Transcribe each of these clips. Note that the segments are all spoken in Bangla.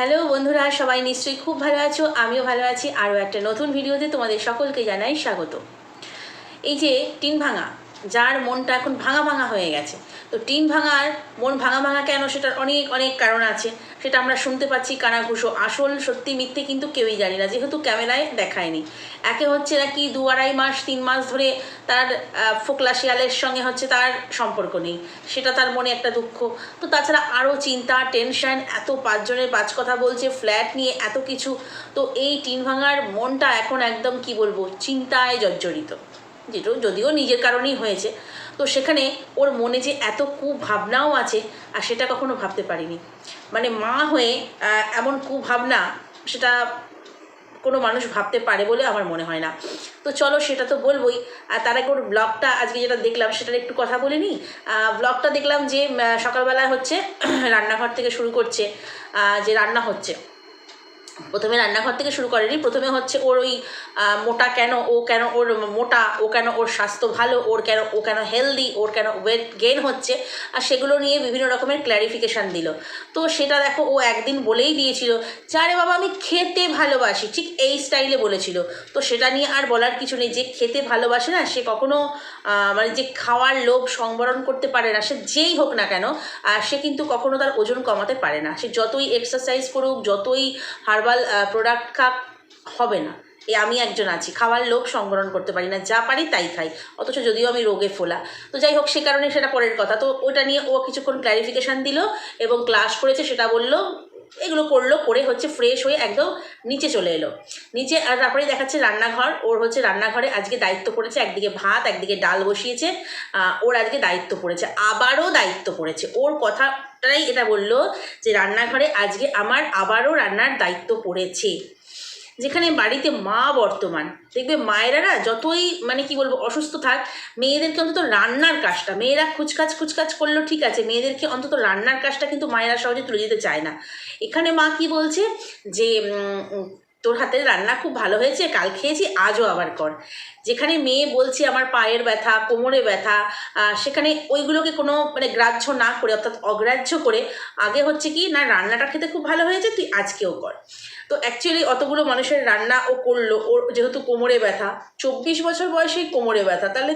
হ্যালো বন্ধুরা, সবাই নিশ্চয়ই খুব ভালো আছো, আমিও ভালো আছি। আরও একটা নতুন ভিডিওতে তোমাদের সকলকে জানাই স্বাগত। এই যে টিন ভাঙা, যার মনটা এখন ভাঙা ভাঙা হয়ে গেছে। তো টিন ভাঙার, মন ভাঙা ভাঙা কেন? সেটার অনেক অনেক কারণ আছে। সেটা আমরা শুনতে পাচ্ছি কানাঘুষো। আসল, সত্যি মিথ্যে কিন্তু কেউই জানি না, যেহেতু ক্যামেরায় দেখায়নি। একে হচ্ছে নাকি দু আড়াই মাস, তিন মাস ধরে তার ফোকলা শিয়ালের সঙ্গে হচ্ছে তার সম্পর্ক নেই। সেটা তার মনে একটা দুঃখ। তো তাছাড়া আরও চিন্তা, টেনশন, এত পাঁচজনের পাঁচ কথা বলছে, ফ্ল্যাট নিয়ে এত কিছু। তো এই টিন ভাঙার মনটা এখন একদম, কি বলব, চিন্তায় জর্জরিত। যেটা, যদিও নিজের কারণেই হয়েছে। তো সেখানে ওর মনে যে এত কুভাবনাও আছে আর সেটা কখনো ভাবতে পারিনি। মানে মা হয়ে এমন কুভাবনা সেটা কোনো মানুষ ভাবতে পারে বলে আমার মনে হয় না। তো চলো সেটা তো বলবোই। আর তার আগে ওর ব্লগটা আজকে যেটা দেখলাম সেটার একটু কথা বলে নিই। ব্লগটা দেখলাম যে আহ, সকালবেলা হচ্ছে রান্নাঘর থেকে শুরু করছে যে রান্না হচ্ছে। প্রথমে রান্নাঘর থেকে শুরু করেনি, প্রথমে হচ্ছে ওর ওই মোটা কেন, ও কেন ওর মোটা, ও কেন ওর স্বাস্থ্য ভালো, ওর কেন, ও কেন হেলদি ওর কেন ওয়েট গেইন হচ্ছে, আর সেগুলো নিয়ে বিভিন্ন রকমের ক্ল্যারিফিকেশান দিল। তো সেটা দেখো ও একদিন বলেই দিয়েছিল যারে বাবা, আমি খেতে ভালোবাসি। ঠিক এই স্টাইলে বলেছিল। তো সেটা নিয়ে আর বলার কিছু নেই, যে খেতে ভালোবাসে না, সে কখনো মানে যে খাওয়ার লোভ সংবরণ করতে পারে না, সে যেই হোক না কেন, আর সে কিন্তু কখনো তার ওজন কমাতে পারে না। সে যতই এক্সারসাইজ করুক, যতই হার্বাল প্রোডাক্ট খাক, হবে না। এ আমি একজন আছি, খাওয়ার লোভ সংগ্রহণ করতে পারি না, যা পারি তাই খাই। অথচ যদিও আমি রোগে ফোলা। তো যাই হোক, সে কারণে সেটা পরের কথা। তো ওটা নিয়ে ও কিছুক্ষণ ক্ল্যারিফিকেশান দিল এবং ক্লাস করেছে, সেটা বলল, এগুলো করল, করে হচ্ছে ফ্রেশ হয়ে একদম নিচে চলে এলো। নিচে আর তারপরে দেখাচ্ছে রান্নাঘর, ওর হচ্ছে রান্নাঘরে আজকে দায়িত্ব পড়েছে, একদিকে ভাত, একদিকে ডাল বসিয়েছে ওর আজকে দায়িত্ব পড়েছে, আবারও দায়িত্ব পড়েছে। ওর কথাটাই এটা বলল যে রান্নাঘরে আজকে আমার আবারও রান্নার দায়িত্ব পড়েছে। যেখানে বাড়িতে মা বর্তমান। দেখবে মায়েরা না যতই মানে কি বলব অসুস্থ থাক, মেয়েদেরকে অন্তত রান্নার কাজটা, মেয়েরা খুচকাচ খুচকাচ করল ঠিক আছে, মেয়েদেরকে অন্তত রান্নার কাজটা কিন্তু মায়েরা সহজে তুলে দিতে চায় না। এখানে মা কি বলছে যে তোর হাতের রান্না খুব ভালো হয়েছে, কাল খেয়েছি, আজও আবার কর। যেখানে মেয়ে বলছে আমার পায়ের ব্যথা, কোমরে ব্যথা সেখানে ওইগুলোকে কোনো মানে গ্রাহ্য না করে, অর্থাৎ অগ্রাহ্য করে, আগে হচ্ছে কি, না, রান্নাটা খেতে খুব ভালো হয়েছে, তুই আজকেও কর। তো অ্যাকচুয়ালি অতগুলো মানুষের রান্না ও করল, ওর যেহেতু কোমরে ব্যথা, চব্বিশ বছর বয়সেই কোমরে ব্যথা, তাহলে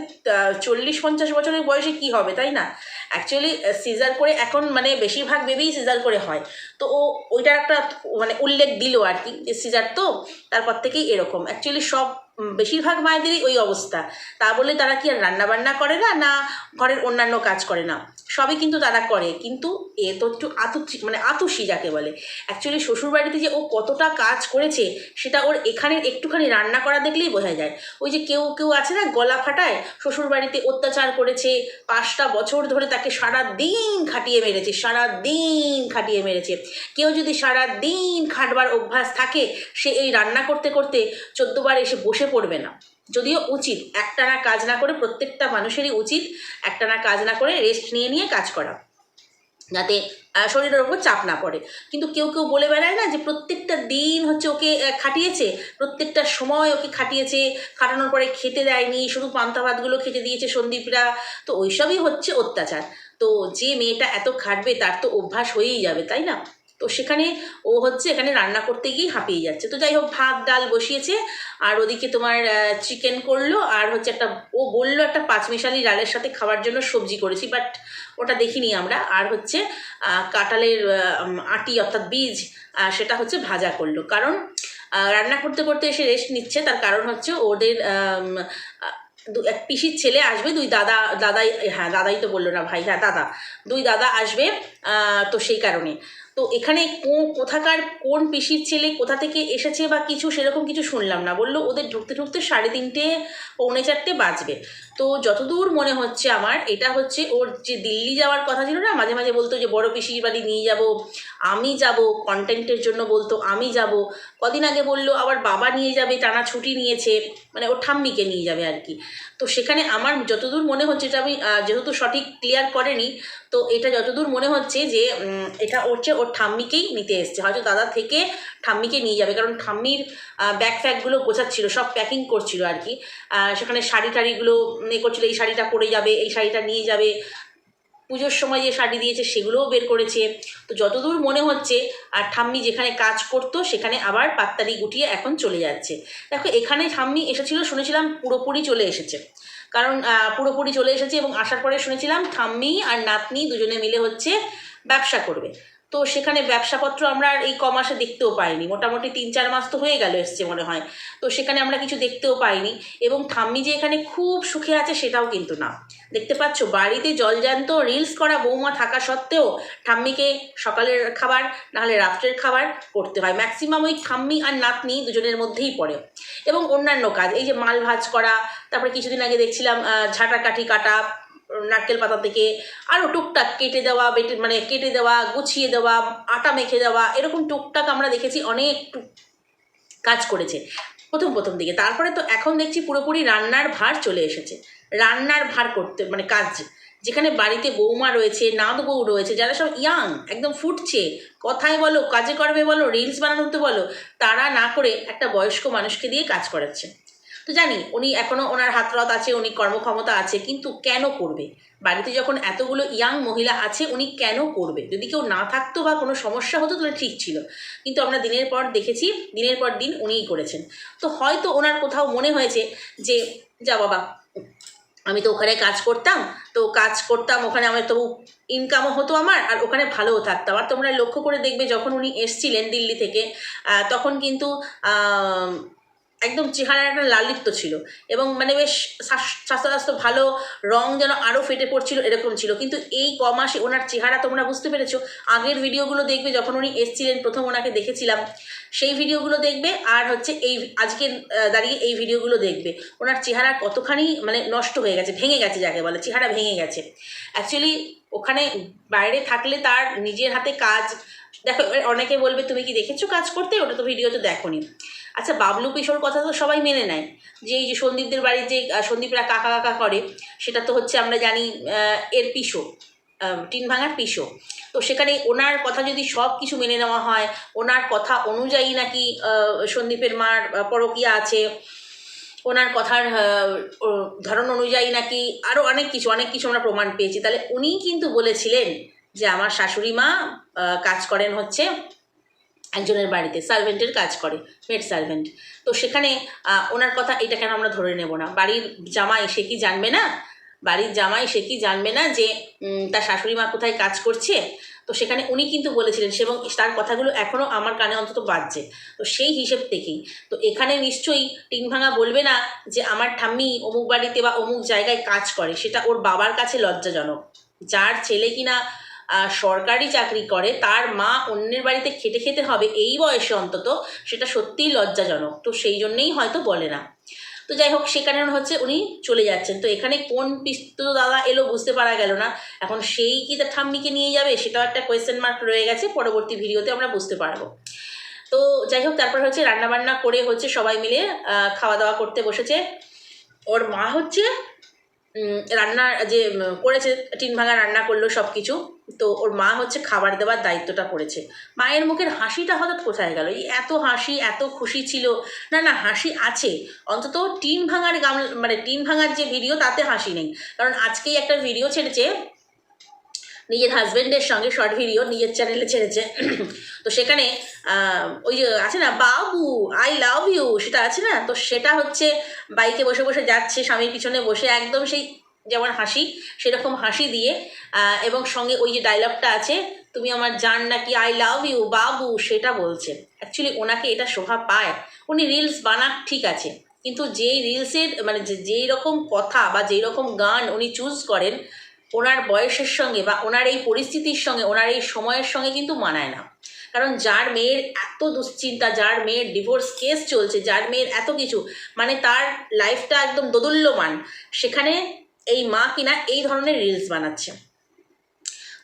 চল্লিশ পঞ্চাশ বছরের বয়সে কি হবে, তাই না? অ্যাকচুয়ালি সিজার করে এখন মানে বেশিরভাগ বেবিই সিজার করে হয়। তো ও, ওইটার একটা মানে উল্লেখ দিল আর কি, যে সিজার তো তারপর থেকেই এরকম। অ্যাকচুয়ালি সব বেশিরভাগ মায়েদেরই ওই অবস্থা। তা বলে তারা কি আর রান্নাবান্না করে না না ঘরের অন্যান্য কাজ করে না? সবই কিন্তু তারা করে। কিন্তু এ তো একটু আতুচি মানে আতুষি যাকে বলে। অ্যাকচুয়ালি শ্বশুরবাড়িতে যে ও কতটা কাজ করেছে, সেটা ওর এখানে একটুখানি রান্না করা দেখলেই বোঝা যায়। ওই যে কেউ কেউ আছে না গলা ফাটায়, শ্বশুরবাড়িতে অত্যাচার করেছে, পাঁচটা বছর ধরে তাকে সারা দিন খাটিয়ে মেরেছে সারা দিন খাটিয়ে মেরেছে। কেউ যদি সারা দিন খাটবার অভ্যাস থাকে, সে এই রান্না করতে করতে চোদ্দবার এসে বসে পড়বে না। যদিও উচিত, একটানা কাজ না করে প্রত্যেকটা মানুষেরই উচিত একটানা কাজ না করে রেস্ট নিয়ে নিয়ে কাজ করা, যাতে শরীরের ওপর চাপ না পড়ে। কিন্তু কেউ কেউ বলে বেড়ায় না যে প্রত্যেকটা দিন হচ্ছে ওকে খাটিয়েছে, প্রত্যেকটা সময় ওকে খাটিয়েছে, খাটানোর পরে খেতে দেয়নি, শুধু পান্তা ভাতগুলো খেতে দিয়েছে সন্দীপরা, তো ওইসবই হচ্ছে অত্যাচার। তো যে মেয়েটা এত খাটবে তার তো অভ্যাস হয়েই যাবে, তাই না? তো সেখানে ও হচ্ছে এখানে রান্না করতে গিয়ে হাঁপিয়ে যাচ্ছে। তো যাই হোক, ভাত, ডাল বসিয়েছে আর ওদিকে তোমার চিকেন করল আর হচ্ছে একটা, ও বলল একটা পাঁচমিশালি ডালের সাথে খাওয়ার জন্য সবজি করেছি বাট ওটা দেখিনি আমরা। আর হচ্ছে কাঁঠালের আটি অর্থাৎ বীজ সেটা হচ্ছে ভাজা করল। কারণ রান্না করতে করতে এসে রেস্ট নিচ্ছে, তার কারণ হচ্ছে ওদের এক পিসির ছেলে আসবে, দুই দাদা, দাদাই হ্যাঁ দাদাই তো বলল না ভাই হ্যাঁ দাদা। দুই দাদা আসবে তো সেই কারণে। তো এখানে কোথাকার, কোন পিসির ছেলে, কোথা থেকে এসেছে বা কিছু সেরকম কিছু শুনলাম না। বলল, ওদের ঢুকতে ঢুকতে সাড়ে তিনটে, পৌনে চারটে বাজবে। তো যতদূর মনে হচ্ছে আমার, এটা হচ্ছে ওর যে দিল্লি যাওয়ার কথা ছিল না, মাঝে মাঝে বলতো যে, বড় পিসির বাড়ি নিয়ে যাব, আমি যাব কন্টেন্টের জন্য বলতো, আমি যাব। কদিন আগে বলল, আবার বাবা নিয়ে যাবে, টানা ছুটি নিয়েছে। মানে ওর ঠাম্মিকে নিয়ে যাবে আর কি। তো সেখানে আমার যতদূর মনে হচ্ছে, এটা আমি যেহেতু সঠিক ক্লিয়ার করেনি তো এটা যতদূর মনে হচ্ছে যে এটা ওর চেয়ে ওর ঠাম্মিকেই নিতে এসছে। হয়তো দাদা থেকে ঠাম্মিকে নিয়ে যাবে, কারণ ঠাম্মির ব্যাগ ফ্যাগগুলো গোছাচ্ছিল, সব প্যাকিং করছিল আর কি। সেখানে শাড়ি টাড়িগুলো এ করছিল, এই শাড়িটা পরে যাবে, এই শাড়িটা নিয়ে যাবে। পুজোর সময় যে শাড়ি দিয়েছে, সেগুলোও বের করেছে। তো যতদূর মনে হচ্ছে, আর ঠাম্মি যেখানে কাজ করতো, সেখানে আবার পাত্তারি গুটিয়ে এখন চলে যাচ্ছে। দেখো, এখানে ঠাম্মি এসেছিল, শুনেছিলাম পুরোপুরি চলে এসেছে। কারণ পুরোপুরি চলে এসেছি এবং আসার পরে শুনেছিলাম ঠাম্মি আর নাতনি দুজনে মিলে হচ্ছে ব্যবসা করবে। তো সেখানে ব্যবসাপত্র আমরা এই ক মাসে দেখতেও পাইনি। মোটামুটি তিন চার মাস তো হয়ে গেল এসছে মনে হয়। তো সেখানে আমরা কিছু দেখতেও পাইনি এবং ঠাম্মি যে এখানে খুব সুখে আছে সেটাও কিন্তু না। দেখতে পাচ্ছ, বাড়িতে জলজান্ত রিলস করা বৌমা থাকা সত্ত্বেও ঠাম্মিকে সকালের খাবার, নাহলে রাত্রের খাবার করতে হয়। ম্যাক্সিমাম ওই ঠাম্মি আর নাতনি দুজনের মধ্যেই পড়ে। এবং অন্যান্য কাজ, এই যে মাল ভাজ করা, তারপরে কিছুদিন আগে দেখছিলাম ঝাঁটাকাঠি কাটা নারকেল পাতা থেকে আরও টুকটাক কেটে দেওয়া, বেটে মানে কেটে দেওয়া, গুছিয়ে দেওয়া, আটা মেখে দেওয়া, এরকম টুকটাক আমরা দেখেছি অনেক কাজ করেছে প্রথম প্রথম দিকে। তারপরে তো এখন দেখছি পুরোপুরি রান্নার ভার চলে এসেছে। রান্নার ভার করতে মানে কাজ, যেখানে বাড়িতে বৌমা রয়েছে, নাদ বউ রয়েছে, যারা সব ইয়াং, একদম ফুটছে কথায় বলো, কাজে কর্মে বলো, রিলস বানানোতে বলো, তারা না করে একটা বয়স্ক মানুষকে দিয়ে কাজ করাচ্ছে। জানি, উনি এখনও ওনার হাতরত আছে, উনি কর্মক্ষমতা আছে, কিন্তু কেন করবে? বাড়িতে যখন এতগুলো ইয়াং মহিলা আছে, উনি কেন করবে? যদি কেউ না থাকতো বা কোনো সমস্যা হতো, তাহলে ঠিক ছিল। কিন্তু আমরা দিনের পর দেখেছি, দিনের পর দিন উনিই করেছেন। তো হয়তো ওনার কোথাও মনে হয়েছে যে, যা বাবা, আমি তো ওখানে কাজ করতাম, তো কাজ করতাম, ওখানে আমার তবু ইনকামও হতো আমার, আর ওখানে ভালোও থাকতাম। আর তোমরা লক্ষ্য করে দেখবে, যখন উনি এসছিলেন দিল্লি থেকে তখন কিন্তু একদম চেহারা একটা লালিপ্ত ছিল। এবং মানে বেশ স্বাস- স্বাস্থ্য স্বাস্থ্য ভালো, রং যেন আরও ফেটে পড়ছিল, এরকম ছিল। কিন্তু এই ক মাসে ওনার চেহারা তোমরা বুঝতে পেরেছ। আগের ভিডিওগুলো দেখবে যখন উনি এসছিলেন, প্রথম ওনাকে দেখেছিলাম। সেই ভিডিওগুলো দেখবে আর হচ্ছে এই আজকে দাঁড়িয়ে এই ভিডিওগুলো দেখবে। ওনার চেহারা কতখানি মানে নষ্ট হয়ে গেছে, ভেঙে গেছে যাকে বলে, চেহারা ভেঙে গেছে। অ্যাকচুয়ালি ওখানে বাইরে থাকলে তার নিজের হাতে কাজ দেখো অনেকে বলবে, তুমি কি দেখেছ কাজ করতে? ওটা তো ভিডিও তো দেখোনি। আচ্ছা বাবলু কিশোর কথা তো সবাই মেনে নেয়। যে এই যে সন্দীপদের বাড়ির যে সন্দীপরা কাকা কাকা করে, সেটা তো হচ্ছে আমরা জানি এর পিসো টিন ভাঙার পিসো। তো সেখানে ওনার কথা যদি সব কিছু মেনে নেওয়া হয়, ওনার কথা অনুযায়ী নাকি সন্দীপের মার পরকীয়া আছে? ওনার কথার ধরন অনুযায়ী নাকি আরও অনেক কিছু অনেক কিছু আমরা প্রমাণ পেয়েছি। তাহলে উনিই কিন্তু বলেছিলেন যে আমার শাশুড়ি মা কাজ করেন হচ্ছে একজনের বাড়িতে, সার্ভেন্টের কাজ করে মেড সার্ভেন্ট তো সেখানে ওনার কথা এটা কেন আমরা ধরে নেব না? বাড়ির জামাই সে কি জানবে না? বাড়ির জামাই সে কি জানবে না যে তার শাশুড়ি মা কোথায় কাজ করছে? তো সেখানে উনি কিন্তু বলেছিলেন এবং তার কথাগুলো এখনও আমার কানে অন্তত বাজছে। তো সেই হিসেব থেকেই, তো এখানে নিশ্চয়ই টিন ভাঙা বলবে না যে আমার ঠাম্মি অমুক বাড়িতে বা অমুক জায়গায় কাজ করে, সেটা ওর বাবার কাছে লজ্জাজনক। যার ছেলে কিনা সরকারি চাকরি করে, তার মা অন্যের বাড়িতে খেটে খেতে হবে এই বয়সে অন্তত, সেটা সত্যিই লজ্জাজনক। তো সেই জন্যেই হয়তো বলে না। তো যাই হোক, সেখানে হচ্ছে উনি চলে যাচ্ছেন। তো এখানে কোন পিস্ত দাদা এলো বুঝতে পারা গেল না। এখন সেই কি তার ঠাম্মিকে নিয়ে যাবে, সেটাও একটা কোয়েশ্চেন মার্ক রয়ে গেছে। পরবর্তী ভিডিওতে আমরা বুঝতে পারব। তো যাই হোক, তারপর হচ্ছে রান্নাবান্না করে হচ্ছে সবাই মিলে খাওয়া দাওয়া করতে বসেছে। ওর মা হচ্ছে রান্না যে করেছে টিন ভাঙা রান্না করল সব কিছু তো ওর মা হচ্ছে খাবার দেওয়ার দায়িত্বটা করেছে। মায়ের মুখের হাসিটা হঠাৎ কোথায় গেল? এই এত হাসি, এত খুশি ছিল। না না, হাসি আছে। অন্তত টিন ভাঙার গাম মানে টিন ভাঙার যে ভিডিও তাতে হাসি নেই। কারণ আজকেই একটা ভিডিও ছেড়েছে, নিজের হাজব্যান্ডের সঙ্গে শর্ট ভিডিও নিজের চ্যানেলে ছেড়েছে। তো সেখানে ওই যে আছে না, বাবু আই লাভ ইউ সেটা আছে না? তো সেটা হচ্ছে বাইকে বসে বসে যাচ্ছে, স্বামীর পিছনে বসে একদম সেই যেমন হাসি, সেরকম হাসি দিয়ে এবং সঙ্গে ওই যে ডায়লগটা আছে, তুমি আমার জান নাকি আই লাভ ইউ বাবু, সেটা বলছে। অ্যাকচুয়ালি ওনাকে এটা শোভা পায়। উনি রিলস বানাক, ঠিক আছে। কিন্তু যেই রিলসের মানে যেই রকম কথা বা যেই রকম গান উনি চুজ করেন, ওনার বয়সের সঙ্গে বা ওনার এই পরিস্থিতির সঙ্গে, ওনার এই সময়ের সঙ্গে কিন্তু মানায় না। কারণ যার মেয়ের এত দুশ্চিন্তা, যার মেয়ের ডিভোর্স কেস চলছে, যার মেয়ের এত কিছু মানে তার লাইফটা একদম দোদুল্যমান। সেখানে এই মা কিনা এই ধরনের রিলস বানাচ্ছে।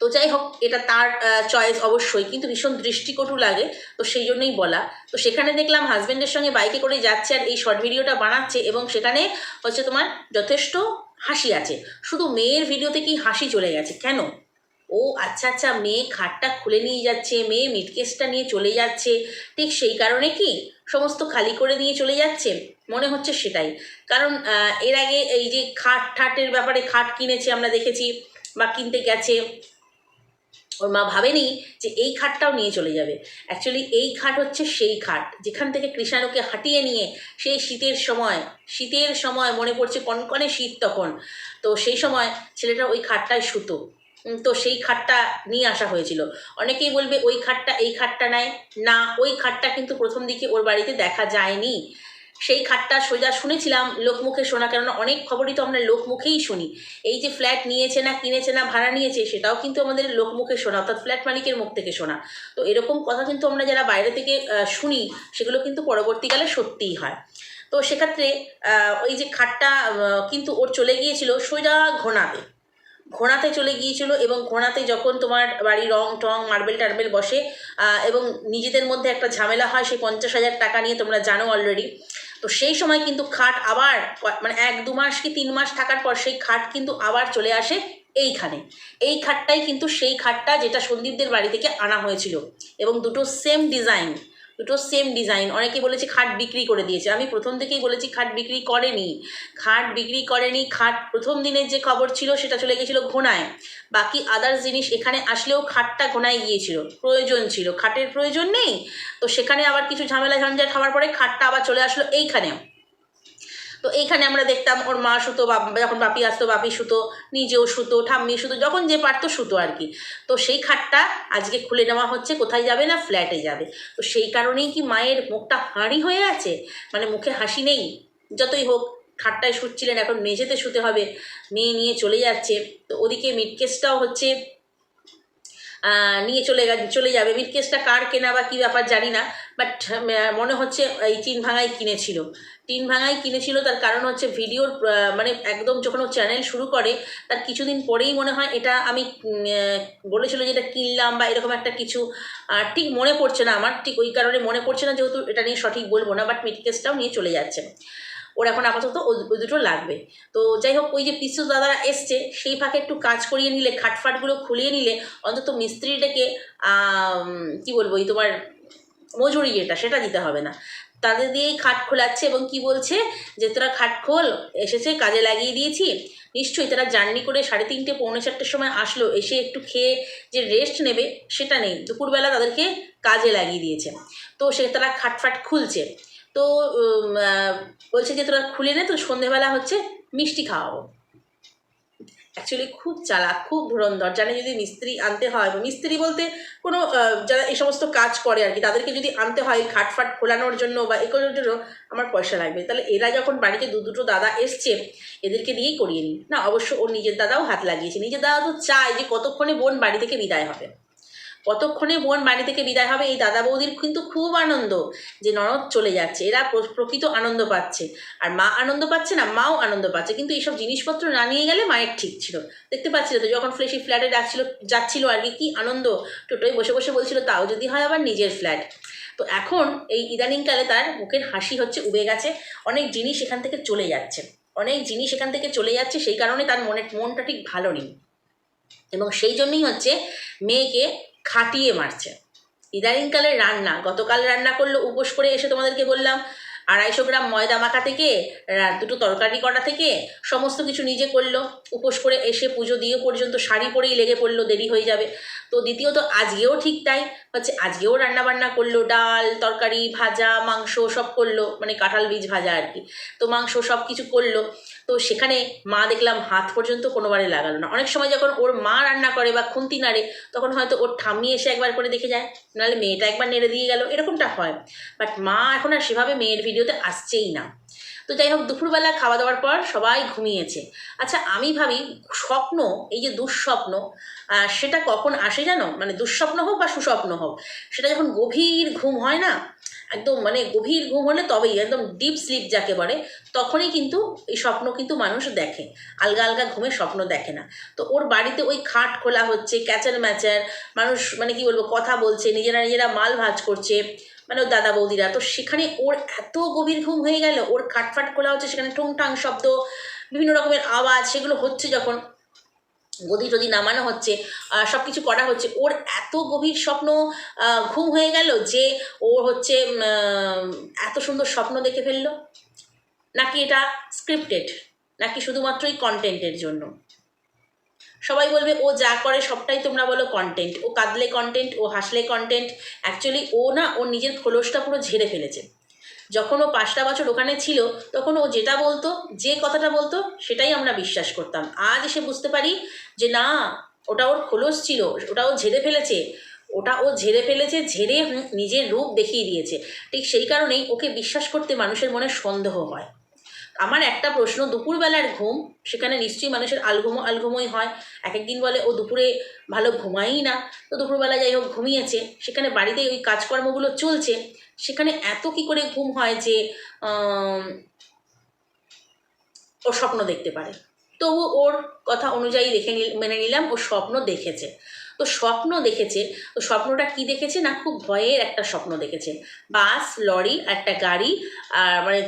তো যাই হোক এটা তার চয়েস অবশ্যই, কিন্তু ভীষণ দৃষ্টিকটু লাগে, তো সেই জন্যই বলা। তো সেখানে দেখলাম হাজব্যান্ডের সঙ্গে বাইকে করে যাচ্ছে আর এই শর্ট ভিডিওটা বানাচ্ছে এবং সেখানে হচ্ছে তোমার যথেষ্ট হাসি আছে। শুধু মেয়ের ভিডিওতে কি হাসি চলে গেছে? কেন? ও আচ্ছা আচ্ছা মেয়ে খাটটা খুলে নিয়ে যাচ্ছে, মেয়ে মিটকেসটা নিয়ে চলে যাচ্ছে। ঠিক সেই কারণে কি সমস্ত খালি করে নিয়ে চলে যাচ্ছে মনে হচ্ছে সেটাই। কারণ এর আগে এই যে খাট ঠাটের ব্যাপারে খাট কিনেছে আমরা দেখেছি বা কিনতে গেছে ওর মা ভাবেনি যে এই খাটটাও নিয়ে চলে যাবে। অ্যাকচুয়ালি এই খাট হচ্ছে সেই খাট যেখান থেকে কৃষাণুকে হাঁটিয়ে নিয়ে সেই শীতের সময় শীতের সময় মনে পড়ছে কনকনে শীত তখন। তো সেই সময় ছেলেটা ওই খাটটায় উম, তো সেই খাটটা নিয়ে আসা হয়েছিল। অনেকেই বলবে, ওই খাটটা, এই খাটটা নেয় না, ওই খাটটা কিন্তু প্রথম দিকে ওর বাড়িতে দেখা যায়নি। সেই খাটটা সোজা শুনেছিলাম লোকমুখে শোনা, কেননা অনেক খবরই তো আমরা লোকমুখেই শুনি। এই যে ফ্ল্যাট নিয়েছে না, কিনেছে না, ভাড়া নিয়েছে, সেটাও কিন্তু আমাদের লোকমুখে শোনা, অর্থাৎ ফ্ল্যাট মালিকের মুখ থেকে শোনা। তো এরকম কথা কিন্তু আমরা যারা বাইরে থেকে শুনি, সেগুলো কিন্তু পরবর্তীকালে সত্যিই হয়। তো সেক্ষেত্রে ওই যে খাটটা কিন্তু ওর চলে গিয়েছিল সোজা ঘোড়াতে ঘোড়াতে চলে গিয়েছিল এবং ঘোড়াতে যখন তোমার বাড়ি রং টং মার্বেল টার্বেল বসে এবং নিজেদের মধ্যে একটা ঝামেলা হয়, সেই পঞ্চাশ হাজার টাকা নিয়ে তোমরা জানো অলরেডি তো সেই সময় কিন্তু খাট আবার মানে এক দু মাস কি তিন মাস থাকার পর সেই খাট কিন্তু আবার চলে আসে এইখানে। এই খাটটাই কিন্তু সেই খাটটা যেটা সন্দীপদের বাড়ি থেকে আনা হয়েছিল। এবং দুটো সেম ডিজাইন দুটো সেম ডিজাইন অনেকে বলেছে খাট বিক্রি করে দিয়েছে। আমি প্রথম থেকেই বলেছি খাট বিক্রি করেনি। খাট বিক্রি করেনি, খাট প্রথম দিনের যে খবর ছিল সেটা চলে গিয়েছিল ঘোনায়। বাকি আদার্স জিনিস এখানে আসলেও খাটটা ঘোনায় গিয়েছিল। প্রয়োজন ছিল। খাটের প্রয়োজন নেই। তো সেখানে আবার কিছু ঝামেলা ঝঞ্ঝাট খাওয়ার পরে খাটটা আবার চলে আসলো এইখানে তো এইখানে আমরা দেখতাম ওর মা সুতো যখন বাপি আসতো বাপি সুতো নিজেও সুতো ঠাম্মি সুতো যখন যে পারতো সুতো আর কি। তো সেই খাটটা আজকে খুলে নেওয়া হচ্ছে কোথায় যাবে না ফ্ল্যাটে যাবে। তো সেই কারণেই কি মায়ের মুখটা হাঁড়ি হয়ে আছে? মানে মুখে হাসি নেই? যতই হোক খাটটায় শুচ্ছিলেন এখন মেঝেতে শুতে হবে। মেয়ে নিয়ে চলে যাচ্ছে। তো ওদিকে মিটকেসটাও হচ্ছে আহ, নিয়ে চলে চলে যাবে। মিটকেসটা কার কেনা বা কী ব্যাপার জানি না বাট মনে হচ্ছে এই টিন ভাঙাই কিনেছিল। টিন ভাঙাই কিনেছিল তার কারণ হচ্ছে ভিডিওর মানে একদম যখন ও চ্যানেল শুরু করে, তার কিছুদিন পরেই মনে হয় এটা আমি বলেছিল যে এটা কিনলাম বা এরকম একটা কিছু ঠিক মনে পড়ছে না আমার, ঠিক ওই কারণে মনে পড়ছে না যেহেতু এটা নিয়ে সঠিক বলব না বাট মিটকেসটাও নিয়ে চলে যাচ্ছে। ওর এখন আপাতত ওই দুটো লাগবে। তো যাই হোক, ওই যে পিসু দাদারা এসছে, সেই ফাঁকে একটু কাজ করিয়ে নিলে, খাটফাটগুলো খুলিয়ে নিলে, অন্তত মিস্ত্রিটাকে কি বলব ওই তোমার মজুরি যেটা, সেটা দিতে হবে না। তাদের দিয়েই খাট খোলাচ্ছে এবং কি বলছে, যে তোরা খাট খোল, এসেছে, কাজে লাগিয়ে দিয়েছি। নিশ্চয়ই তারা জার্নি করে সাড়ে তিনটে, পৌনে চারটের সময় আসলো, এসে একটু খেয়ে যে রেস্ট নেবে, সেটা নেই। দুপুরবেলা তাদেরকে কাজে লাগিয়ে দিয়েছে। তো সে তারা খাটফাট খুলছে। তো বলছে যে তোরা খুলে নে, তো সন্ধেবেলা হচ্ছে মিষ্টি খাওয়াবো। অ্যাকচুয়ালি খুব চালাক, খুব ধুরন্ধর। জানে যদি মিস্ত্রি আনতে হয় মিস্ত্রি বলতে কোনো যারা এই সমস্ত কাজ করে আর কি, তাদেরকে যদি আনতে হয়, খাটফাট খোলানোর জন্য বা এ করার জন্য আমার পয়সা লাগবে। তাহলে এরা যখন বাড়িতে দু, দুটো দাদা এসছে, এদেরকে দিয়েই করিয়ে নিই। না, অবশ্য ওর নিজের দাদাও হাত লাগিয়েছে। নিজের দাদা তো চায় যে কতক্ষণে বোন বাড়ি থেকে বিদায় হবে। কতক্ষণে বোন বাড়ি থেকে বিদায় হবে, এই দাদা বৌদির কিন্তু খুব আনন্দ যে ননদ চলে যাচ্ছে, এরা প্রকৃত আনন্দ পাচ্ছে। আর মা আনন্দ পাচ্ছে না, মাও আনন্দ পাচ্ছে, কিন্তু এইসব জিনিসপত্র না নিয়ে গেলে মায়ের ঠিক ছিল। দেখতে পাচ্ছিল তো, যখন ফ্লেশি ফ্ল্যাটে যাচ্ছিল যাচ্ছিল আর কি আনন্দ। টোটোয় বসে বসে বলছিল, তাও যদি হয় আবার নিজের ফ্ল্যাট। তো এখন এই ইদানিংকালে তার মুখের হাসি হচ্ছে, উবে গেছে, অনেক জিনিস এখান থেকে চলে যাচ্ছে। অনেক জিনিস এখান থেকে চলে যাচ্ছে, সেই কারণে তার মনে, মনটা ঠিক ভালো নেই। এবং সেই জন্যই হচ্ছে মেয়েকে খাটিয়ে মারছে। ইদানিংকালের রান্না, গতকাল রান্না করল, উপোস করে এসে তোমাদেরকে বললাম, আড়াইশো গ্রাম ময়দা মাখা থেকে দুটো তরকারি করা থেকে, সমস্ত কিছু নিজে করল। উপোস করে এসে পুজো দিয়ে পর্যন্ত শাড়ি পরেই লেগে পড়ল, দেরি হয়ে যাবে। তো দ্বিতীয়ত, আজকেও ঠিক তাই। হচ্ছে আজকেও রান্না বান্না করল, ডাল, তরকারি, ভাজা, মাংস সব করল মানে কাঁঠাল বীজ ভাজা আর কি। তো মাংস সব কিছু করল। তো সেখানে মা দেখলাম হাত পর্যন্ত কোনোবারে লাগালো না। অনেক সময় যখন ওর মা রান্না করে বা খুন্তি নাড়ে, তখন হয়তো ওর ঠাম্মি এসে একবার করে দেখে যায়, নাহলে মেয়েটা একবার নেড়ে দিয়ে গেল, এরকমটা হয়। বাট মা এখন আর সেভাবে মেয়ের ভিডিওতে আসছেই না। তো যাই হোক, দুপুরবেলা খাওয়া দাওয়ার পর সবাই ঘুমিয়েছে। আচ্ছা আমি ভাবি স্বপ্ন, এই যে দুঃস্বপ্ন সেটা কখন আসে জানো? মানে দুঃস্বপ্ন হোক বা সুস্বপ্ন হোক, সেটা যখন গভীর ঘুম হয় না একদম মানে গভীর ঘুম হলে তবেই, একদম ডিপ স্লিপ যাকে বলে, তখনই কিন্তু এই স্বপ্ন কিন্তু মানুষ দেখে। আলগা আলগা ঘুমে স্বপ্ন দেখে না। তো ওর বাড়িতে ওই খাট খোলা হচ্ছে ক্যাচার ম্যাচার মানুষ মানে কি বলব, কথা বলছে, নিজেরা নিজেরা মাল ভাজ করছে মানে ওর দাদা বৌদিরা। তো সেখানে ওর এত গভীর ঘুম হয়ে গেল, ওর খাটফাট খোলা হচ্ছে, সেখানে টুংটাং শব্দ, বিভিন্ন রকমের আওয়াজ, সেগুলো হচ্ছে যখন গদি টদি নামানো হচ্ছে সব কিছু করা হচ্ছে, ওর এত গভীর স্বপ্ন ঘুম হয়ে গেল যে ওর হচ্ছে এত সুন্দর স্বপ্ন দেখে ফেলল। নাকি এটা স্ক্রিপ্টেড নাকি শুধুমাত্রই কন্টেন্টের জন্য? সবাই বলবে, ও যা করে সবটাই তোমরা বলো কন্টেন্ট ও কাঁদলে কন্টেন্ট ও হাসলে কন্টেন্ট অ্যাকচুয়ালি ও না ওর নিজের খোলসটা পুরো ঝেড়ে ফেলেছে। যখন ও পাঁচটা বছর ওখানে ছিল, তখন ও যেটা বলতো, যে কথাটা বলতো, সেটাই আমরা বিশ্বাস করতাম। আজ এসে বুঝতে পারি যে না, ওটা ওর খোলস ছিল, ওটা ও ঝেড়ে ফেলেছে। ওটা ও ঝেড়ে ফেলেছে, ঝেড়ে নিজের রূপ দেখিয়ে দিয়েছে। ঠিক সেই কারণেই ওকে বিশ্বাস করতে মানুষের মনে সন্দেহ হয়। আমার একটা প্রশ্ন, দুপুরবেলার ঘুম, সেখানে নিশ্চয়ই মানুষের আলঘুমো, আলঘুমোই হয়। এক একদিন বলে, ও দুপুরে ভালো ঘুমায়ই না। তো দুপুরবেলা যাই হোক, ঘুমিয়েছে। সেখানে বাড়িতে ওই কাজকর্মগুলো চলছে। সেখানে এত কি করে ঘুম হয় যে ও স্বপ্ন দেখতে পারে। তবু ওর কথা অনুযায়ী দেখে মেনে নিলাম, ও স্বপ্ন দেখেছে। তো স্বপ্ন দেখেছে, তো স্বপ্নটা কি দেখেছে না, খুব ভয়ের একটা স্বপ্ন দেখেছে। বাস, লরি, একটা গাড়ি, আর মানে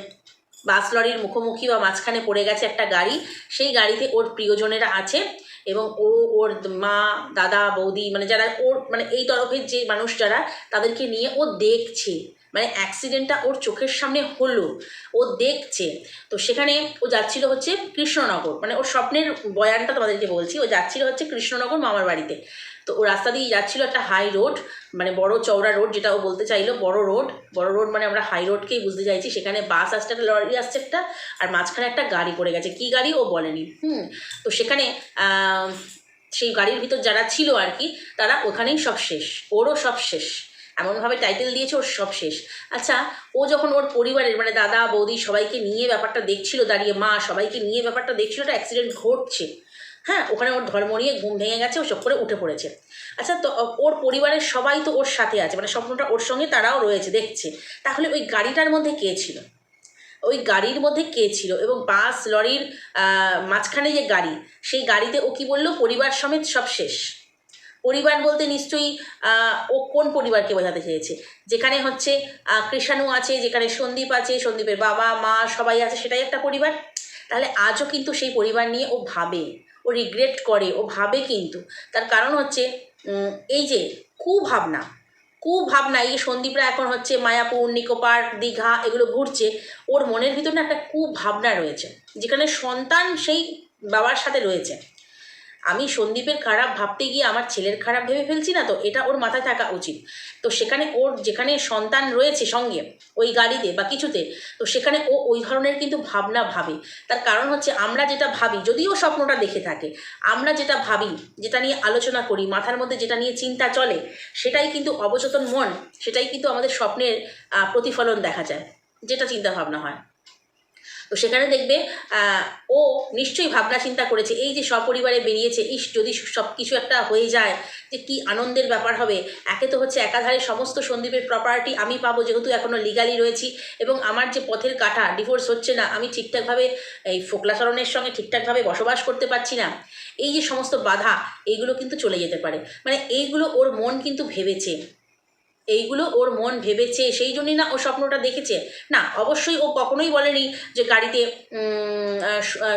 বাস লরির মুখোমুখি বা মাঝখানে পড়ে গেছে একটা গাড়ি। সেই গাড়িতে ওর প্রিয়জনেরা আছে এবং ও, ওর মা, দাদা, বৌদি মানে যারা ওর মানে এই তরফের যে মানুষ যারা, তাদেরকে নিয়ে ও দেখছে। মানে অ্যাক্সিডেন্টটা ওর চোখের সামনে হলো। ও দেখছে। তো সেখানে ও যাচ্ছিল হচ্ছে কৃষ্ণনগর। মানে ওর স্বপ্নের বয়ানটা তোমাদেরকে বলছি। ও যাচ্ছিল হচ্ছে কৃষ্ণনগর মামার বাড়িতে। তো ও রাস্তা দিয়ে যাচ্ছিল একটা হাই রোড মানে বড় চওড়া রোড যেটা ও বলতে চাইলো, বড় রোড বড় রোড মানে আমরা হাই রোডকেই বুঝতে চাইছি। সেখানে বাস আসছে একটা লরি আসছে একটা, আর মাঝখানে একটা গাড়ি পড়ে গেছে। কি গাড়ি? ও বলেনি। হুম, তো সেখানে সেই গাড়ির ভিতর যারা ছিল আর কি, তারা ওখানেই সব শেষ। ওরও সব শেষ। এমনভাবে টাইটেল দিয়েছে, ওর সব শেষ। আচ্ছা ও যখন ওর পরিবারের মানে দাদা, বৌদি সবাইকে নিয়ে ব্যাপারটা দেখছিল, দাঁড়িয়ে মা সবাইকে নিয়ে ব্যাপারটা দেখছিল, একটা অ্যাক্সিডেন্ট ঘটছে। হ্যাঁ ওখানে ওর ধর্ম নিয়ে ঘুম ভেঙে গেছে, ও চোখ করে উঠে পড়েছে। আচ্ছা তো ওর পরিবারের সবাই তো ওর সাথে আছে মানে স্বপ্নটা ওর সঙ্গে তারাও রয়েছে, দেখছে। তাহলে ওই গাড়িটার মধ্যে কে ছিল? ওই গাড়ির মধ্যে কে ছিল? এবং বাস, লরির মাঝখানে যে গাড়ি, সেই গাড়িতে ও কি বলল? পরিবার সমেত সব শেষ। পরিবার বলতে নিশ্চয়ই ও কোন পরিবারকে বোঝাতে চেয়েছে? যেখানে হচ্ছে কৃষাণু আছে, যেখানে সন্দীপ আছে, সন্দীপের বাবা, মা, সবাই আছে, সেটাই একটা পরিবার? তাহলে আজও কিন্তু সেই পরিবার নিয়ে ও ভাবে। ও রিগ্রেট করে, ও ভাবে কিন্তু। তার কারণ হচ্ছে এই যে কুভাবনা কুভাবনা, এই সন্দীপরা এখন হচ্ছে মায়াপুর নিকো পার্ক দীঘা এগুলো ঘুরছে, ওর মনের ভিতরে একটা কুভাবনা রয়েছে। যেখানে সন্তান সেই বাবার সাথে রয়েছে। আমি সন্দীপের খারাপ ভাবতে গিয়ে আমার ছেলের খারাপ ভেবে ফেলছি না তো, এটা ওর মাথায় থাকা উচিত। তো সেখানে ওর যেখানে সন্তান রয়েছে সঙ্গে, ওই গাড়িতে বা কিছুতে, তো সেখানে ও ওই ধরনের কিন্তু ভাবনা ভাবে। তার কারণ হচ্ছে আমরা যেটা ভাবি, যদিও স্বপ্নটা দেখে থাকে, আমরা যেটা ভাবি, যেটা নিয়ে আলোচনা করি, মাথার মধ্যে যেটা নিয়ে চিন্তা চলে, সেটাই কিন্তু অবচেতন মন, সেটাই কিন্তু আমাদের স্বপ্নের প্রতিফলন দেখা যায়, যেটা চিন্তা ভাবনা হয়। তো সেখানে দেখবে ও নিশ্চয়ই ভাবনা চিন্তা করেছে, এই যে সপরিবারে বেরিয়েছে, ইস, যদি সব কিছু একটা হয়ে যায়, যে কি আনন্দের ব্যাপার হবে। একে তো হচ্ছে একাধারে সমস্ত সন্দীপের প্রপার্টি আমি পাবো, যেহেতু এখনও লিগালি রয়েছি, এবং আমার যে পথের কাটা ডিভোর্স হচ্ছে না, আমি ঠিকঠাকভাবে, এই ফোকলাচরণের সঙ্গে ঠিকঠাকভাবে বসবাস করতে পারছি না। এই যে সমস্ত বাধা, এইগুলো কিন্তু চলে যেতে পারে। মানে এইগুলো ওর মন কিন্তু ভেবেছে। এইগুলো ওর মন ভেবেছে, সেই জন্যই না ও স্বপ্নটা দেখেছে। না, অবশ্যই ও কখনোই বলেনি যে গাড়িতে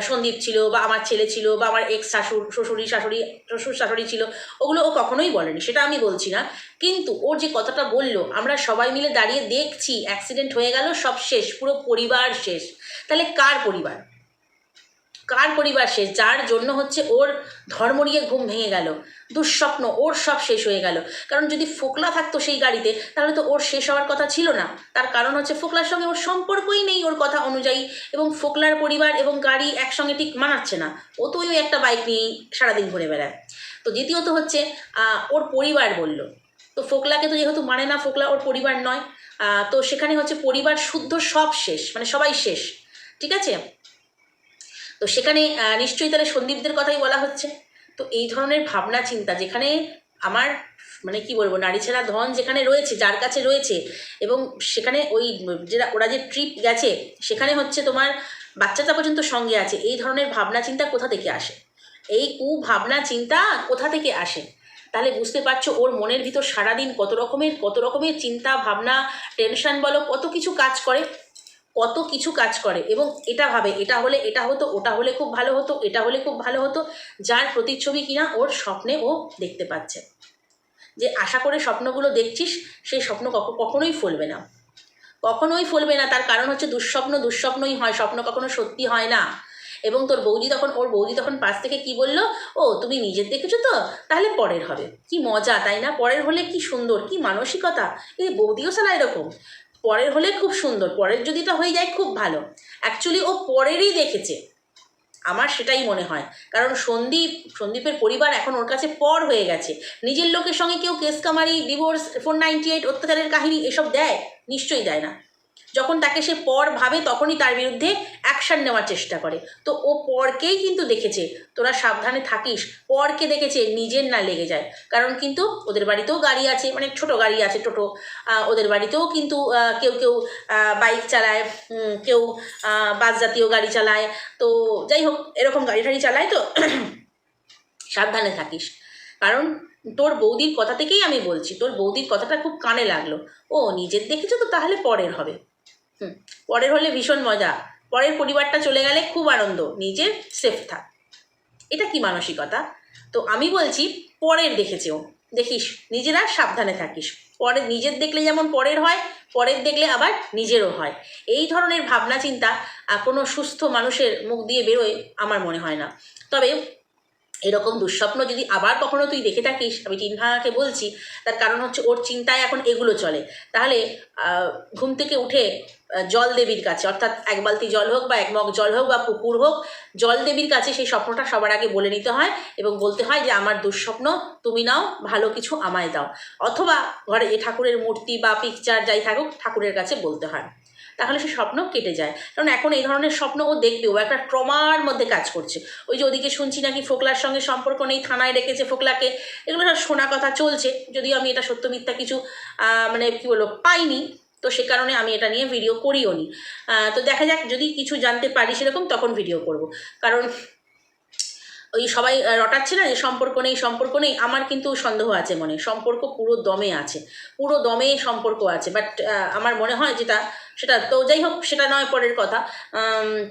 সন্দীপ ছিল বা আমার ছেলে ছিল বা আমার এক্স শাশুর শ্বশুরি, শাশুড়ি, শ্বশুর শাশুড়ি ছিল, ওগুলো ও কখনোই বলেনি, সেটা আমি বলছি না। কিন্তু ওর যে কথাটা বলল, আমরা সবাই মিলে দাঁড়িয়ে দেখছি অ্যাক্সিডেন্ট হয়ে গেল, সব শেষ, পুরো পরিবার শেষ। তাহলে কার পরিবার? কার পরিবার শেষ? যার জন্য হচ্ছে ওর ধর্ম নিয়ে ঘুম ভেঙে গেল, দুঃস্বপ্ন ওর সব শেষ হয়ে গেল। কারণ যদি ফোকলা থাকতো সেই গাড়িতে, তাহলে তো ওর শেষ হওয়ার কথা ছিল না। তার কারণ হচ্ছে ফোকলার সঙ্গে ওর সম্পর্কই নেই ওর কথা অনুযায়ী এবং ফোকলার পরিবার এবং গাড়ি একসঙ্গে ঠিক মানাচ্ছে না। ও তো ওই একটা বাইক নিয়েই সারাদিন ঘুরে বেড়ায়। তো দ্বিতীয়ত হচ্ছে ওর পরিবার বলল, তো ফোকলাকে তো যেহেতু মানে না, ফোকলা ওর পরিবার নয় তো সেখানে হচ্ছে পরিবার শুদ্ধ সব শেষ মানে সবাই শেষ। ঠিক আছে? তো সেখানে নিশ্চয়ই তাহলে সন্দীপদের কথাই বলা হচ্ছে। তো এই ধরনের ভাবনা চিন্তা যেখানে আমার মানে কি বলব, নারী ছেঁড়া ধন যেখানে রয়েছে, যার কাছে রয়েছে, এবং সেখানে ওই যেটা, ওরা যে ট্রিপ গেছে, সেখানে হচ্ছে তোমার বাচ্চাটা পর্যন্ত সঙ্গে আছে, এই ধরনের ভাবনা চিন্তা কোথা থেকে আসে? এই কু ভাবনা চিন্তা কোথা থেকে আসে? তাহলে বুঝতে পারছ, ওর মনের ভিতর সারাদিন কত রকমের কত রকমের চিন্তা ভাবনা টেনশন বলো, কত কিছু কাজ করে। কত কিছু কাজ করে এবং এটা ভাবে, এটা হলে এটা হতো, ওটা হলে খুব ভালো হতো, এটা হলে খুব ভালো হতো, যার প্রতিচ্ছবি কিনা ওর স্বপ্নে ও দেখতে পাচ্ছে। যে আশা করে স্বপ্নগুলো দেখছিস সেই স্বপ্ন কখনোই ফলবে না। কখনোই ফলবে না, তার কারণ হচ্ছে দুঃস্বপ্ন দুঃস্বপ্নই হয়, স্বপ্ন কখনো সত্যি হয় না। এবং তোর বৌদি তখন, ওর বৌদি তখন পাশ থেকে কি বলল, ও, তুমি নিজের দেখেছ তো? তাহলে পরের হবে। কি মজা, তাই না? পরের হলে কি সুন্দর, কি মানসিকতা? এই বৌদিও সালা এরকম। পরের হলে খুব সুন্দর, পরের যদি তা হয়ে যায় খুব ভালো। অ্যাকচুয়ালি ও পরেরই দেখেছে। আমার সেটাই মনে হয়। কারণ সন্দীপ, সন্দীপের পরিবার এখন ওর কাছে পর হয়ে গেছে। নিজের লোকের সঙ্গে কেউ কেস কামারি ডিভোর্স ফোর নাইনটি এইট অত্যাচারের কাহিনী এসব দেয়? নিশ্চয়ই দেয় না। যখন তাকে সে পর ভাবে, তখনই তার বিরুদ্ধে অ্যাকশন নেওয়ার চেষ্টা করে। তো ও পরকেই কিন্তু দেখেছে, তোরা সাবধানে থাকিস, পরকে দেখেছে নিজের না লেগে যায়। কারণ কিন্তু ওদের বাড়িতেও গাড়ি আছে মানে ছোট গাড়ি আছে, টোটো ওদের বাড়িতেও কিন্তু কেউ কেউ বাইক চালায় কেউ বাস জাতীয় গাড়ি চালায়। তো যাই হোক, এরকম গাড়ি টাড়ি চালায় তো, সাবধানে থাকিস। কারণ তোর বৌদির কথা থেকেই আমি বলছি, তোর বৌদির কথাটা খুব কানে লাগল। ও, নিজের দেখেছ তো তাহলে পরের হবে। হুম, পরের হলে ভীষণ মজা। পরের পরিবারটা চলে গেলে খুব আনন্দ, নিজের সেফ থাক। এটা কি মানসিকতা? তো আমি বলছি, পরের দেখেছে ও। দেখিস, নিজেরা সাবধানে থাকিস। পরের নিজের দেখলে যেমন পরের হয়, পরের দেখলে আবার নিজেরও হয়। এই ধরনের ভাবনা চিন্তা কোনো সুস্থ মানুষের মুখ দিয়ে বেরোয় আমার মনে হয় না। তবে এরকম দুঃস্বপ্ন যদি আবার কখনো তুই দেখে থাকিস, আমি টিন ভাঙাকে বলছি, তার কারণ হচ্ছে ওর চিন্তায় এখন এগুলো চলে। তাহলে ঘুম থেকে উঠে জল দেবীর কাছে, অর্থাৎ এক বালতি জল হোক বা এক মগ জল হোক বা পুকুর হোক, জল দেবীর কাছে সেই স্বপ্নটা সবার আগে বলে নিতে হয় এবং বলতে হয় যে, আমার দুঃস্বপ্ন, তুমি নাও, ভালো কিছু আমায় দাও। অথবা ঘরে যে ঠাকুরের মূর্তি বা পিকচার যাই থাকুক, ঠাকুরের কাছে বলতে হয়। তাহলে সে স্বপ্ন কেটে যায়। কারণ এখন এই ধরনের স্বপ্ন ও দেখবে, ও একটা ট্রমার মধ্যে কাজ করছে। ওই যে ওদিকে শুনছি নাকি ফোকলার সঙ্গে সম্পর্ক নেই, থানায় রেখেছে ফোকলাকে। এগুলো সব শোনা কথা চলছে, যদিও আমি এটা সত্য মিথ্যা কিছু মানে কী বলব, পাইনি। তো সে কারণে আমি এটা নিয়ে ভিডিও করিও নি। তো দেখা যাক, যদি কিছু জানতে পারি সেরকম, তখন ভিডিও করব। কারণ ওই সবাই রটাচ্ছে না যে সম্পর্ক নেই সম্পর্ক নেই, আমার কিন্তু সন্দেহ আছে মনে, সম্পর্ক পুরো দমে আছে, পুরো দমে সম্পর্ক আছে বাট আমার মনে হয় যেটা, সেটা তো যাই হোক, সেটা নয় পরের কথা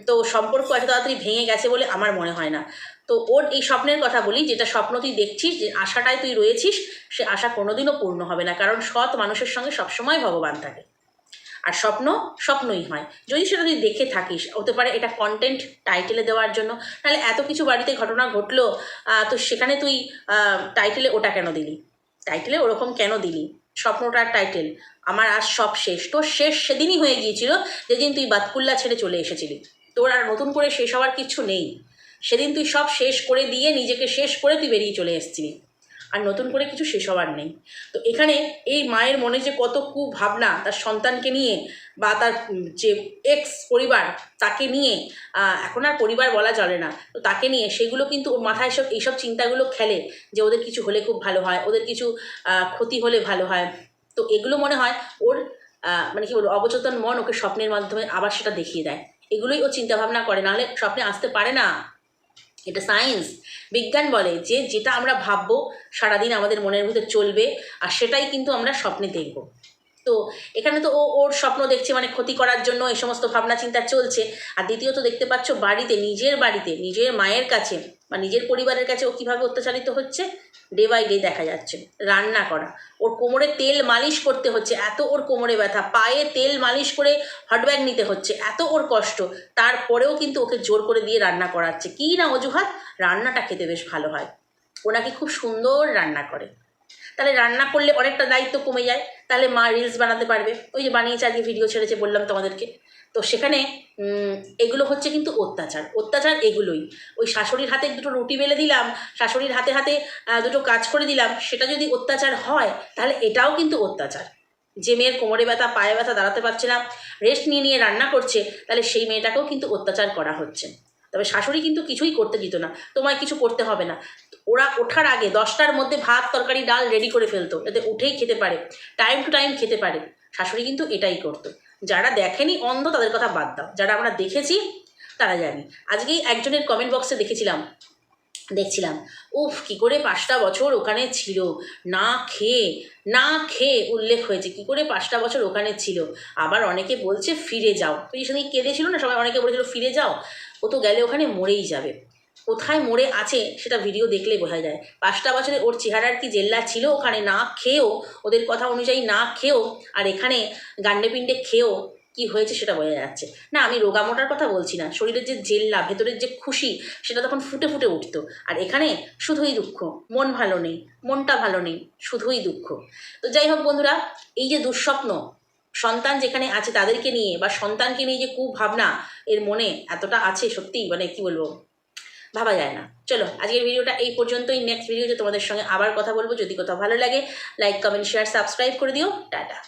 তো সম্পর্ক এত তাড়াতাড়ি ভেঙে গেছে বলে আমার মনে হয় না, তো ওর এই স্বপ্নের কথা বলি, যেটা স্বপ্ন তুই দেখছিস, যে আশাটায় তুই রয়েছিস, সে আশা কোনোদিনও পূর্ণ হবে না, কারণ সৎ মানুষের সঙ্গে সবসময় ভগবান থাকে। আর স্বপ্ন স্বপ্নই হয়। যদি সেটা তুই দেখে থাকিস, হতে পারে এটা কন্টেন্ট টাইটেলে দেওয়ার জন্য, তাহলে এত কিছু বাড়িতে ঘটনা ঘটলো তো সেখানে তুই টাইটেলে ওটা কেন দিলি? টাইটেলে ওরকম কেন দিলি? স্বপ্নটার টাইটেল আমার আজ সব শেষ। তোর শেষ সেদিনই হয়ে গিয়েছিল, যেদিন তুই বাতকুল্লা ছেড়ে চলে এসেছিলি। তোর আর নতুন করে শেষ হওয়ার কিছু নেই। সেদিন তুই সব শেষ করে দিয়ে নিজেকে শেষ করে তুই বেরিয়ে চলে এসেছিলি। আর নতুন করে কিছু শেষ হওয়ার নেই। তো এখানে এই মায়ের মনে যে কত কুভাবনা তার সন্তানকে নিয়ে বা তার যে এক্স পরিবার তাকে নিয়ে এখন আর পরিবার বলা চলে না। তো তাকে নিয়ে সেগুলো কিন্তু ওর মাথায় সব এইসব চিন্তাগুলো খেলে যে ওদের কিছু হলে খুব ভালো হয়, ওদের কিছু ক্ষতি হলে ভালো হয়। তো এগুলো মনে হয় ওর মানে কি বলব, অবচেতন মন ওকে স্বপ্নের মাধ্যমে আবার সেটা দেখিয়ে দেয়। এগুলোই ও চিন্তাভাবনা করে, নাহলে স্বপ্নে আসতে পারে না। এটা সায়েন্স বিজ্ঞান বলে যে যেটা আমরা ভাববো সারাদিন আমাদের মনের ভিতর চলবে আর সেটাই কিন্তু আমরা স্বপ্নে দেখব। তো এখানে তো ও, ওর স্বপ্ন দেখছে মানে ক্ষতি করার জন্য, এই সমস্ত ভাবনা চিন্তা চলছে। আর দ্বিতীয়ত দেখতে পাচ্ছ বাড়িতে, নিজের বাড়িতে, নিজের মায়ের কাছে বা নিজের পরিবারের কাছে ও কীভাবে অত্যাচারিত হচ্ছে ডে বাই ডে দেখা যাচ্ছে। রান্না করা। ওর কোমরে তেল মালিশ করতে হচ্ছে, এত ওর কোমরে ব্যথা। পায়ে তেল মালিশ করে হটব্যাগ নিতে হচ্ছে, এত ওর কষ্ট। তারপরেও কিন্তু ওকে জোর করে দিয়ে রান্না করাচ্ছে। কী না অজুহাত? রান্নাটা খেতে বেশ ভালো হয়। ও নাকি খুব সুন্দর রান্না করে। তাহলে রান্না করলে অনেকটা দায়িত্ব কমে যায়। তাহলে মা রিলস বানাতে পারবে। ওই যে বানিয়েছে আজকে ভিডিও ছেড়েছে বললাম তোমাদেরকে। তো সেখানে এগুলো হচ্ছে কিন্তু অত্যাচার। অত্যাচার এগুলোই। ওই শাশুড়ির হাতে দুটো রুটি বেলে দিলাম, শাশুড়ির হাতে হাতে দুটো কাজ করে দিলাম, সেটা যদি অত্যাচার হয়, তাহলে এটাও কিন্তু অত্যাচার। যে মেয়ের কোমরে ব্যথা, পায়ে ব্যথা, দাঁড়াতে পারছে না রেস্ট নিয়ে নিয়ে রান্না করছে, তাহলে সেই মেয়েটাকেও কিন্তু অত্যাচার করা হচ্ছে। তবে শাশুড়ি কিন্তু কিছুই করতে দিত না, তোমায় কিছু করতে হবে না। ওরা ওঠার আগে দশটার মধ্যে ভাত, তরকারি, ডাল রেডি করে ফেলতো যাতে উঠেই খেতে পারে টাইম টু টাইম খেতে পারে। শাশুড়ি কিন্তু এটাই করতো। যারা দেখেনি অন্ধ তাদের কথা বাদ দাও, যারা আমরা দেখেছি তারা জানি। আজকেই একজনের কমেন্ট বক্সে দেখেছিলাম দেখছিলাম। উফ, কি করে পাঁচটা বছর ওখানে ছিল? না খেয়ে না খেয়ে উল্লেখ হয়েছে, কি করে পাঁচটা বছর ওখানে ছিল? আবার অনেকে বলছে, ফিরে যাও। তুই সঙ্গে কেঁদেছিল না? সবাই অনেকে বলেছিল, ফিরে যাও? ও তো গেলে ওখানে মরেই যাবে। কোথায় মরে আছে সেটা ভিডিও দেখলে বোঝা যায়। পাঁচটা বছরে ওর চেহারার কি জেল্লা ছিল? ওখানে না খেয়েও, ওদের কথা অনুযায়ী না খেয়েও, আর এখানে গান্ডে পিণ্ডে খেয়েও কি হয়েছে সেটা বোঝা যাচ্ছে। না, আমি রোগামোটার কথা বলছি না। শরীরের যে জেল্লা ভেতরের যে খুশি, সেটা তখন ফুটে ফুটে উঠতো। আর এখানে শুধুই দুঃখ। মন ভালো নেই, মনটা ভালো নেই, শুধুই দুঃখ। তো যাই হোক বন্ধুরা, এই যে দুঃস্বপ্ন, সন্তান যেখানে আছে তাদেরকে নিয়ে বা সন্তানকে নিয়ে যে কুভাবনা এর মনে এতটা আছে সত্যি মানে কি বলব, ভাবা যায় না। চলো, আজকের ভিডিওটা এই পর্যন্তই। নেক্সট ভিডিওতে তোমাদের সঙ্গে আবার কথা বলব। যদি কোথাও ভালো লাগে লাইক কমেন্ট শেয়ার সাবস্ক্রাইব করে দিও। টাটা।